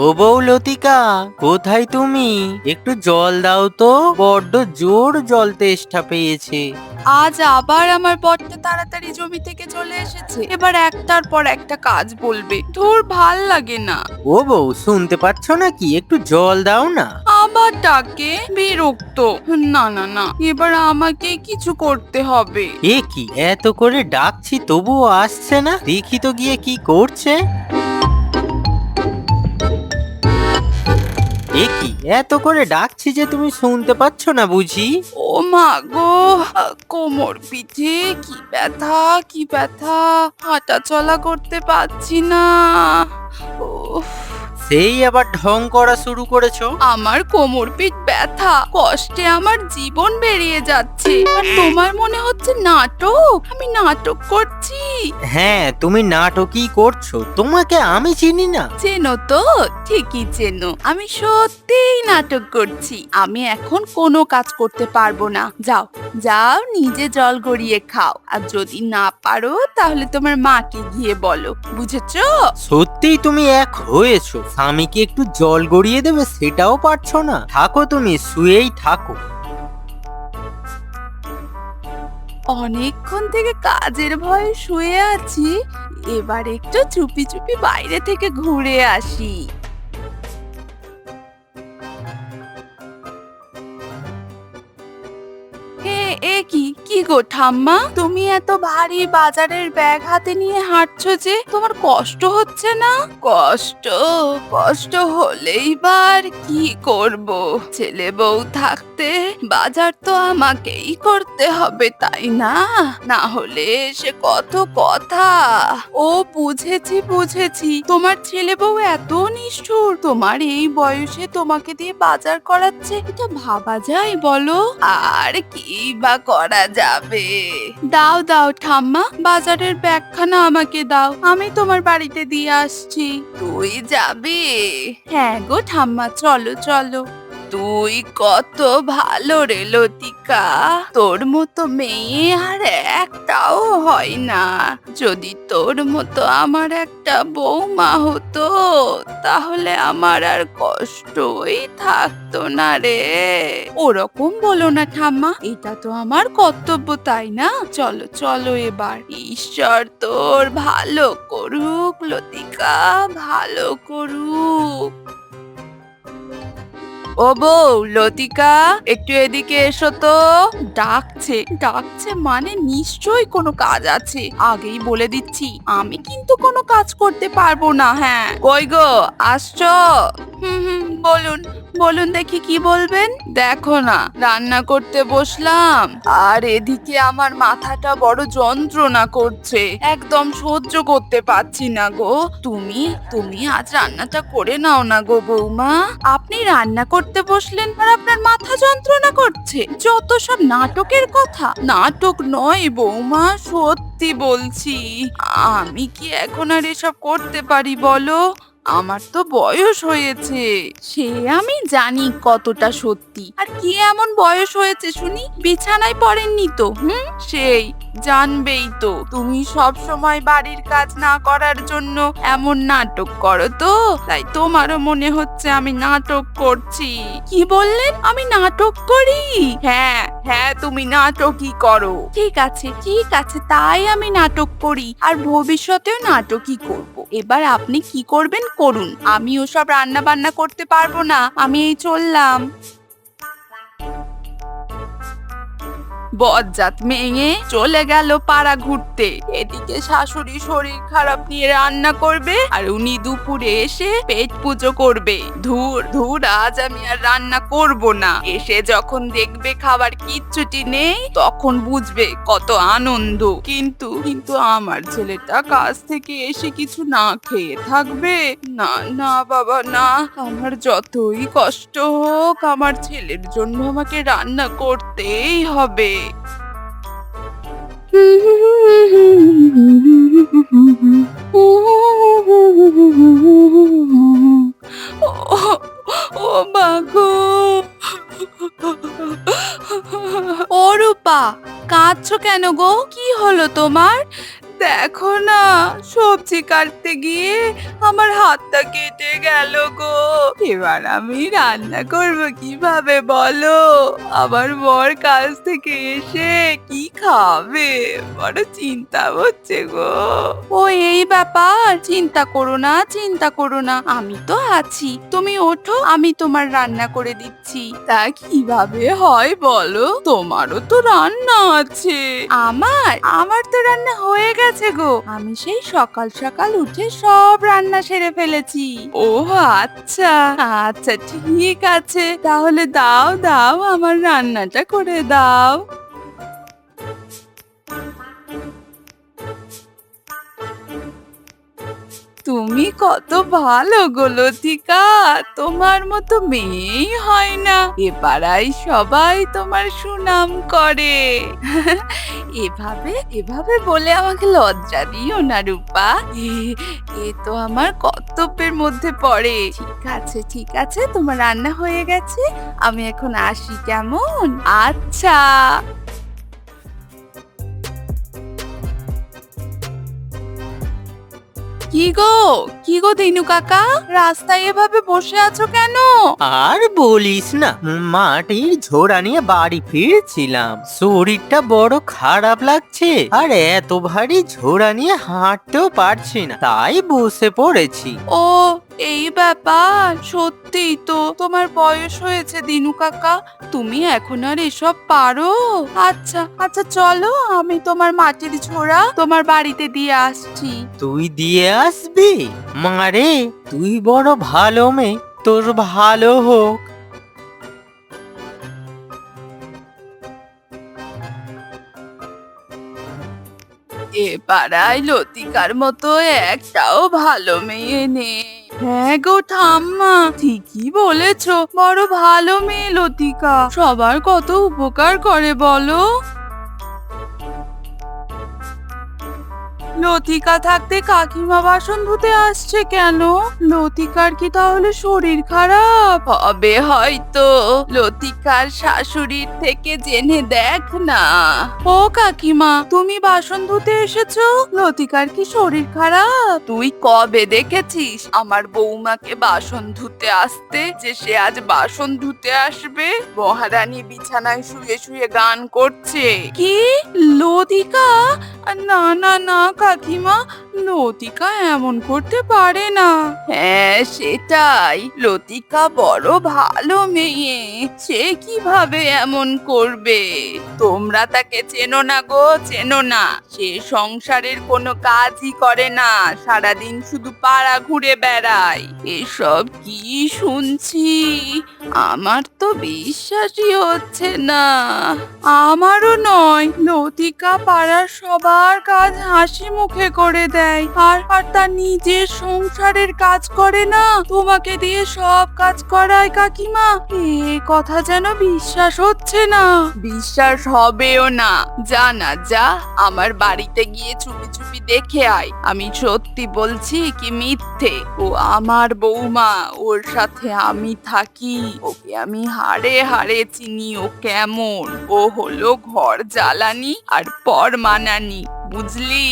ও বউ লতিকা কোথায় তুমি? একটু জল দাও তো বড্ড জোর জল তেষ্টা পেয়েছে। আজ আবার আমার বরটা তাড়াতাড়ি জমি থেকে চলে এসেছে। এবার একটার পর একটা কাজ বলবে। তোর ভালো লাগে না। ও বউ শুনতে পাচ্ছ নাকি? একটু জল দাও না। আবার ডাকে বিরক্ত। না না না এবার আমাকে কিছু করতে হবে। এ কি এত করে ডাকছি তবুও আসছে না? দেখি তো গিয়ে কি করছে। এ কি? এত করে ডাকছি যে তুমি শুনতে পাচ্ছ না বুঝি? ও মা গো কোমর পিঠে কি ব্যথা কি ব্যথা হাঁটা চলা করতে পারছি না। উফ, সেই আবার ঢং করা শুরু করেছ? আমার কোমর পিঠ ব্যথা কষ্টে আমার জীবন বেরিয়ে যাচ্ছে। আর তোমার মনে হচ্ছে নাটক? আমি নাটক করছি। হ্যাঁ তুমি নাটকই করছ। তোমাকে আমি চিনি না। চেনো তো? ঠিকই চেনো। আমি সত্যিই নাটক করছি। আমি এখন কোনো কাজ করতে পারব না। যাও যাও নিজে জল গড়িয়ে খাও। আর যদি না পারো তাহলে তোমার মাকে গিয়ে বলো। বুঝেছ? সত্যিই তুমি এক হয়েছো। স্বামীকে একটু জল গড়িয়ে দেবে সেটাও পারছ না। থাকো তুমি, শুয়েই থাকো। অনেকক্ষণ থেকে কাজের ভয়ে শুয়ে আছি, এবার একটু চুপি চুপি বাইরে থেকে ঘুরে আসি। এ কি? কি গো ঠাম্মা? তুমি এত ভারী বাজারের ব্যাগ হাতে নিয়ে হাঁটছো যে, তোমার কষ্ট হচ্ছে না? কষ্ট কষ্ট হলেই বার কি করব? ছেলে বউ থাকতে বাজার তো আমাকেই করতে হবে, তাই না? না হলে সে কত কথা। ও বুঝেছি বুঝেছি। তোমার ছেলে বউ এত নিষ্ঠুর। তোমার এই বয়সে তোমাকে দিয়ে বাজার করাচ্ছে, এটা ভাবা যায় বলো? আর কি বা করা যাবে? দাও দাও ঠাম্মা বাজারের ব্যাগখানা আমাকে দাও। আমি তোমার বাড়িতে দিয়ে আসছি। তুই যাবি? হ্যাঁ গো ঠাম্মা চলো চলো। তুই কত ভালো রে লতিকা। তোর মতো মেয়ে আর একটাও হয় না। যদি তোর মতো আমার একটা বৌমা হতো, তাহলে আমার আর কষ্টই থাকতো না রে। ওরকম বলো না ঠাম্মা, এটা তো আমার কর্তব্য, তাই না? চলো চলো এবার। ঈশ্বর তোর ভালো করুক লতিকা, ভালো করুক। ও বউ, লতিকা, একটু এদিকে এসো তো। ডাকছে ডাকছে মানে নিশ্চয়ই কোনো কাজ আছে। আগেই বলে দিচ্ছি, আমি কিন্তু কোনো কাজ করতে পারব না হ্যাঁ। কই গো, আসছো? হুম হুম, বলুন বলুন দেখি কি বলবেন। দেখো না, রান্না করতে বসলাম। আর এদিকে আমার মাথাটা বড় যন্ত্রণা করছে। একদম সহ্য করতে পারছি না গো। তুমি তুমি আজ রান্নাটা করে নাও না গো বৌমা। আপনি রান্না করতে বসলেন আর আপনার মাথা যন্ত্রণা করছে। যত সব নাটকের কথা নাটক নয় বৌমা সত্যি বলছি। আমি কি এখন আর এসব করতে পারি বলো? আমার তো বয়স হয়েছে। সে আমি জানি কতটা সত্যি। আর কি এমন বয়স হয়েছে শুনি? বিছানায় পড়েননি তো হুম? সেই। জানবেই তো। তুমি সব সময় বাড়ির কাজ না করার জন্য এমন নাটক করো তো। তাই তোমারও মনে হচ্ছে আমি নাটক করছি। কি বললেন? আমি নাটক করি? হ্যাঁ হ্যাঁ তুমি নাটকই করো। ঠিক আছে ঠিক আছে, তাই আমি নাটক করি। আর ভবিষ্যতেও নাটকই করব। এবার আপনি কি করবেন করুন। আমি ওসব রান্না বান্না করতে পারব না। আমি এই চললাম। বজ্জাত মেয়ে চলে গেল পাড়া ঘুরতে। এদিকে শাশুড়ি শরীর খারাপ নিয়ে রান্না করবে আর উনি দুপুরে এসে পেট পুজো করবে। ধুর ধুর, আজ আমি আর রান্না করব না। এসে যখন দেখবে খাবার কিচ্ছুটি নেই, তখন বুঝবে কত আনন্দ। কিন্তু কিন্তু আমার ছেলেটা কাজ থেকে এসে কিছু না খেয়ে থাকবে। না না বাবা, না। আমার যতই কষ্ট হোক, আমার ছেলের জন্য আমাকে রান্না করতেই হবে। ও- ও মাগো ও রূপা কাঁদছো কেন গো? কি হলো তোমার? দেখো না, সবজি কাটতে গিয়ে আমার হাতটা কেটে গেল গো। এবার আমি রান্না করব কীভাবে বলো? আমার বর কাজ থেকে এসে কি খাবে? বড় চিন্তা হচ্ছে গো। ও, এই ব্যাপার। চিন্তা করো না, চিন্তা করো না। আমি তো আছি। তুমি ওঠো, আমি তোমার রান্না করে দিচ্ছি। তা কীভাবে হয় বলো? তোমারও তো রান্না আছে আমার? আমার তো রান্না হয়ে গেছে গো। আমি সেই সকাল সকাল উঠে সব রান্না সেরে ফেলেছি। ও আচ্ছা। আচ্ছা ঠিক আছে। তাহলে দাও দাও আমার রান্নাটা করে দাও। তুমি কত ভালো গো লতিকা তোমার মতো মেয়েই হয় না। এ সবাই তোমার সুনাম করে। এভাবে এভাবে বলে আমাকে লজ্জা দিও না রূপা। এ তো আমার কর্তব্যের মধ্যে পড়ে। ঠিক আছে ঠিক আছে, তোমার রান্না হয়ে গেছে। আমি এখন আসি কেমন? আচ্ছা। কি গো কি গো দিনু কাকা? রাস্তায় এভাবে বসে আছো কেন? আর বলিস না মাটির ঝোড়া নিয়ে বাড়ি ফিরছিলাম। শরীরটা বড় খারাপ লাগছে আর এত ভারী ঝোড়া নিয়ে হাঁটতেও পারছি না তাই বসে পড়েছি। ও এই ব্যাপার? সত্যিই তো তোমার বয়স হয়েছে দিনু কাকা। তুমি এখন আর এসব পারো? আচ্ছা আচ্ছা চলো আমি তোমার মাটির ঝোড়া তোমার বাড়িতে দিয়ে আসছি। তুই দিয়ে আসবি? মারে, তুই বড় ভালো মেয়ে, তোর ভালো হোক। এ পাড়ায় লতিকার মতো একটাও ভালো মেয়ে নেই হ্যাঁ গো ঠাম্মা, ঠিকই বলেছ, বড় ভালো মেয়ে লতিকা। সবার কত উপকার করে বলো। লতিকা থাকতে কাকিমা বাসন ধুতে আসছে কেন? লতিকার কি তাহলে শরীর খারাপ? হবে হয়তো। লতিকার শাশুড়ির থেকে জেনে দেখ না। ও কাকিমা, তুমি বাসন ধুতে এসেছ? লতিকার কি শরীর খারাপ? তুই কবে দেখেছিস আমার বৌমাকে বাসন ধুতে আসতে যে সে আজ বাসন ধুতে আসবে? মহারানী বিছানায় শুয়ে শুয়ে গান করছে। কি? লতিকা? না না না কাকিমা লতিকা এমন করতে পারে না। হ্যাঁ সেটাই। লতিকা বড় ভালো মেয়ে। সে কীভাবে এমন করবে? তোমরা তাকে চেনো না গো চেনো না। সে সংসারের কোনো কাজই করে না। সারাদিন শুধু পাড়া ঘুরে বেড়ায়। এসব কি শুনছি? আমার তো বিশ্বাসই হচ্ছে না। আমারও নয়। লতিকা পাড়ার সবার কাজ হাসি মুখে করে দেয়। আর আর তার নিজের সংসারের কাজ করে না। তোমাকে দিয়ে সব কাজ করায় কাকিমা। এ কথা যেন বিশ্বাস হচ্ছে না। বিশ্বাস হবেও না। যা না, যা। আমার বাড়িতে গিয়ে চুপি চুপি দেখে আয়। আমি সত্যি বলছি কি মিথ্যে। ও আমার বৌমা। ওর সাথে আমি থাকি। ওকে আমি হাড়ে হাড়ে চিনি। ও কেমন? ও হলো ঘর জ্বালানি আর পর মানানি বুঝলি?